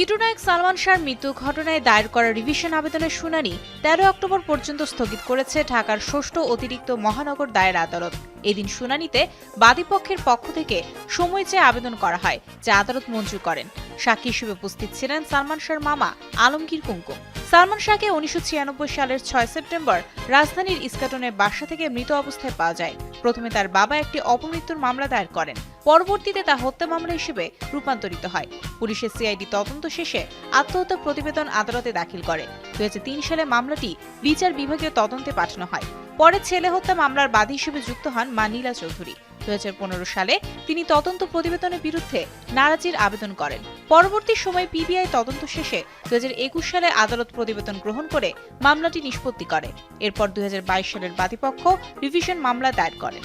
চিত্রনায়ক সালমান শাহর মৃত্যু ঘটনায় দায়ের করা রিভিশন আবেদনের শুনানি তেরো অক্টোবর পর্যন্ত স্থগিত করেছে ঢাকার ষষ্ঠ অতিরিক্ত মহানগর দায়ের আদালত। এদিন শুনানিতে বাদীপক্ষের পক্ষ থেকে সময় চেয়ে আবেদন করা হয়, যা আদালত মঞ্জুর করেন। সাক্ষী হিসেবে উপস্থিত ছিলেন সালমান শাহর মামা আলমগীর কুঙ্কুম সালমান শাহকে উনিশশো সালের ছয় সেপ্টেম্বর রাজধানীর ইস্কাটনের বাসা থেকে মৃত অবস্থায় পাওয়া যায়। প্রথমে তার বাবা একটি অপমৃত্যুর মামলা দায়ের করেন। পরবর্তীতে তা হত্যা মামলা হিসেবে রূপান্তরিত হয়। পুলিশের সিআইডি তদন্ত শেষে আত্মহত্যা প্রতিবেদন আদালতে দাখিল করে। দুই হাজার তিন সালে মামলাটি বিচার বিভাগীয় তদন্তে পাঠানো হয়। পরে ছেলে হত্যা মামলার বাদী হিসেবে যুক্ত হন মানিলা চৌধুরী। দুই হাজার পনেরো সালে তিনি তদন্ত প্রতিবেদনের বিরুদ্ধে নারাজির আবেদন করেন। পরবর্তী সময়ে পিবিআই তদন্ত শেষে দু হাজার একুশ সালে আদালত প্রতিবেদন গ্রহণ করে মামলাটি নিষ্পত্তি করে। এরপর দু হাজার বাইশ সালের বাদীপক্ষ রিভিশন মামলা দায়ের করেন।